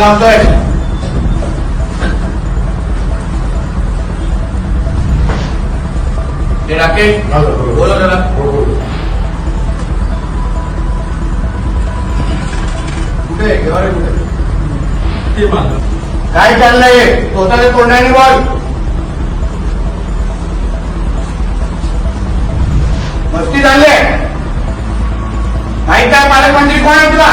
लावतोय ते राकेश बोला. जरा. कुठे कुठे? काय चाललंय? स्वतःच्या तोंडाने बोल. मस्ती चालली आहे. माहीत आहे पालकमंत्री कोण आहे तुला?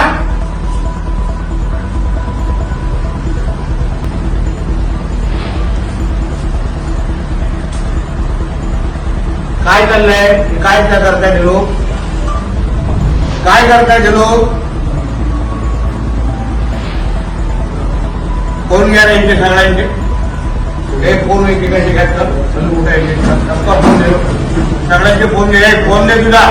चाललंय काय त्या करताय ते लोक काय करताय ते लोक फोन घ्या रे यांचे सगळ्यांचे हे फोन एकेकाचे घ्यायचं चल कुठे आहे? सबका फोन दे सगळ्यांचे फोन दे हे। फोन दे तुला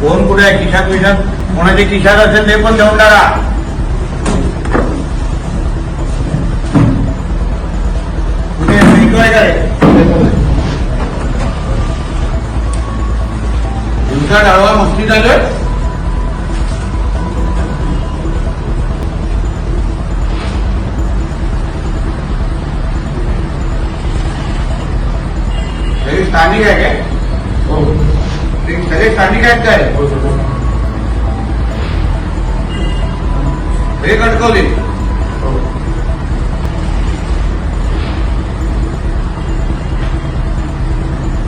फोन कुठे आहे खिशात विशात कोणाच्या खिशात असेल ते पण देऊन टाका कुठे ऐकलंय काय दिवसा डाळवा मस्ती झालं हे स्थानिक आहे काय ते सगळे स्थानिक आहेत काय हे कटकवले.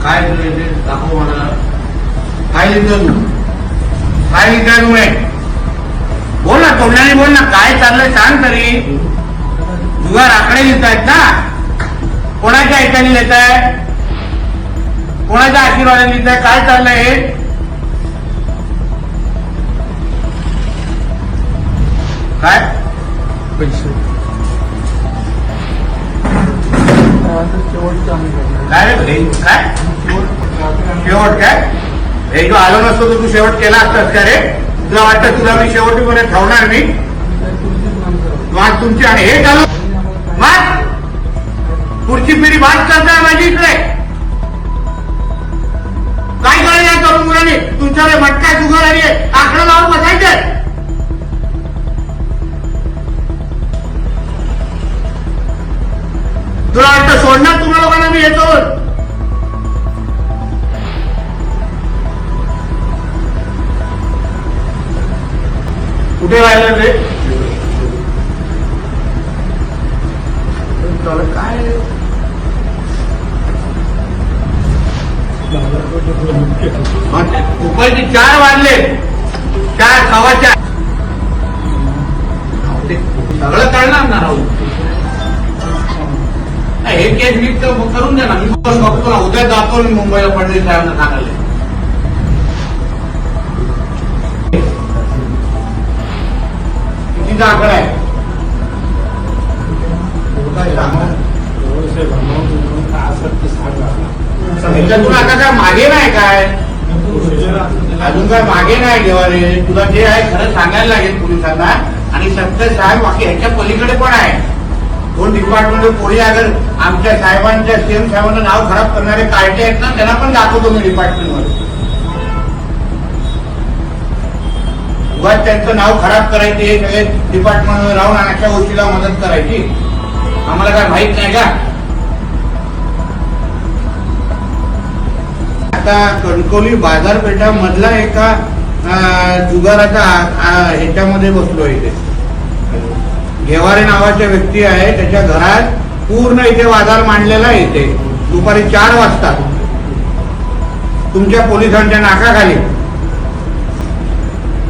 काय तुझं दाखव मला. काय लिहिलं तू काय लिहिताय बोल ना तोंडाने बोल ना. काय चाललंय सांग तरी. जुगार आकडे लिहित आहेत ना. कोणाच्या ऐकाने लिहित आहे? कोणाच्या आशीर्वादाने लिहित आहे? काय चाललंय हे? काय? पैसे. शेवटचं आम्ही करणार. काय? रे? काय शेवट काय? हे जो आलो नसतो तर तू शेवट केला असतास का रे? तुला वाटतं तुला मी शेवटीमध्ये ठेवणार मी. वाद तुमची आणि हे चालू. पुढची पिढी वाद करताय माझी इकडे. काय करायला कुठे राहिलं तर काय? दुपारचे चार वाजले. चार सव्वा चार. ते सगळं कळणार ना राहू. नाही, हे केस नीट तर करून द्या ना मी बघतो ना उद्या जातो मी मुंबईला फडणवीस साहेबांना सांगायला. कितीचा आकडा आहे काय आता काय मागे नाही काय? अजून काय मागे नाही देवारे तुला जे आहे खरं सांगायला लागेल पोलिसांना. आणि सत्य साहेब बाकी ह्याच्या पलीकडे पण आहे दोन डिपार्टमेंट पुढे अगर आमच्या साहेबांच्या सीएम साहेबांना नाव खराब करणारे कार्टे आहेत ना त्यांना पण दाखवतो मी डिपार्टमेंट उगाच त्यांचं नाव खराब करायचे हे सगळे डिपार्टमेंटमध्ये राहून अशा गोष्टीला मदत करायची. आम्हाला काय माहीत नाही का? आता कणकोली बाजारपेठा मधला एका जुगाराचा ह्याच्यामध्ये बसलो इथे. घेवारे नावाच्या व्यक्ती आहे त्याच्या घरात पूर्ण इथे बाजार मांडलेला आहे इथे. दुपारी चार वाजता. तुमच्या पोलिसांच्या नाकाखाली.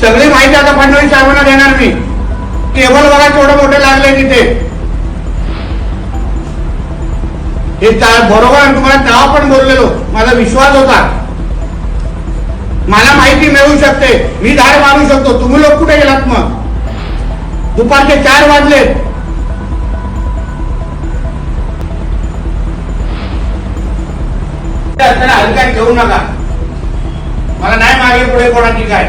सगळी माहिती आता फडणवीस साहेबांना देणार मी. केवळ बघा केवढं मोठे लागले तिथे. हे बरोबर तुम्हाला तेव्हा पण बोललेलो. माझा विश्वास होता. मला माहिती मिळू शकते. मी धाड मारू शकतो. तुम्ही लोक कुठे गेलात मग? दुपारचे चार वाजले त्याला हलक्यात घेऊ नका. मला नाही मागे पुढे कोणाची काय.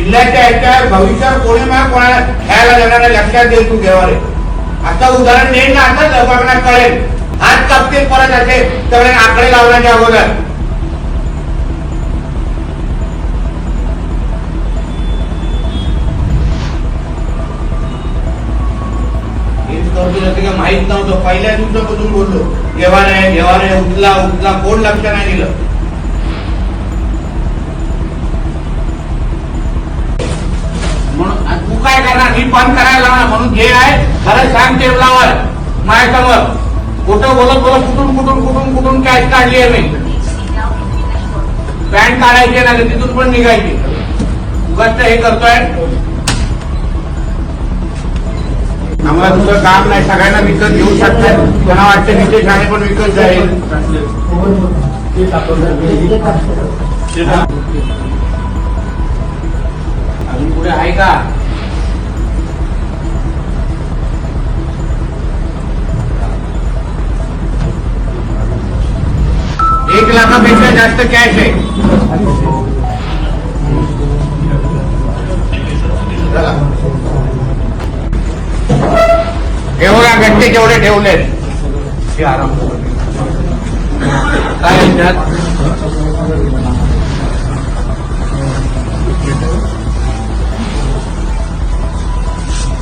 जिल्ह्याच्या याच्यावर भविष्यावर कोणी मला कोणाला खेळायला देणार लक्षात दे तू घेवारे आता उदाहरण देईन ना आता लोकांना कळेल. हात कापतील परत असे सगळे आकडे लावण्याच्या अगोदर. माहीत नव्हतं. पहिल्या दिवसापासून बोललो. घेवा नाही घेवा नाही उचला उचला कोण लक्ष नाही दिलं. काय करायला लावणार म्हणून जे आहे. खरं सांग टेबलावर माझ्यासमोर कुठं बोलत बोलत कुठून कुठून कुठून कुठून कॅश काढली आहे मी? पॅन्ट काढायची ना तिथून पण निघायची. उगाच हे करतोय. आम्हाला तुझं काम नाही सगळ्यांना विकत घेऊ शकतात त्यांना वाटतं नितेश राणे पण विकत जाईल. अजून पुढे आहे का? एक लाखापेक्षा जास्त कॅश आहे. एवढ्या घंटे जेवढे ठेवलेत? हे आराम काय म्हणतात?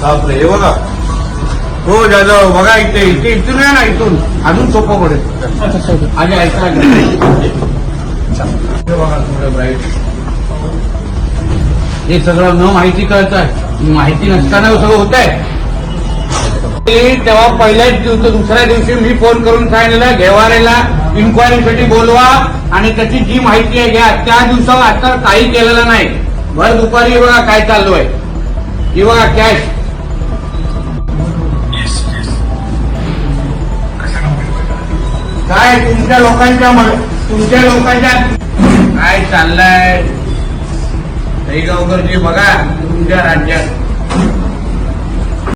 त्यात हे बघा. हो जाधव बघा इथे इथे इथून या ना इथून. अजून सोपं पडेल. आधी ऐका हे बघा थोडं ब्राईट हे सगळं न माहिती कळत आहे माहिती नसताना सगळं होत आहे तेव्हा पहिल्याच दिवसा दुसऱ्या दिवशी मी फोन करून सांगितलं घेवारेला इन्क्वायरीसाठी बोलवा आणि त्याची जी माहिती आहे घ्या. त्या दिवसावर आता काही केलेलं नाही. भर दुपारी बघा काय चालू आहे. ही बघा कॅश काय तुमच्या लोकांच्या तुमच्या लोकांच्या काय चाललंय? गावकरजी बघा तुमच्या राज्यात.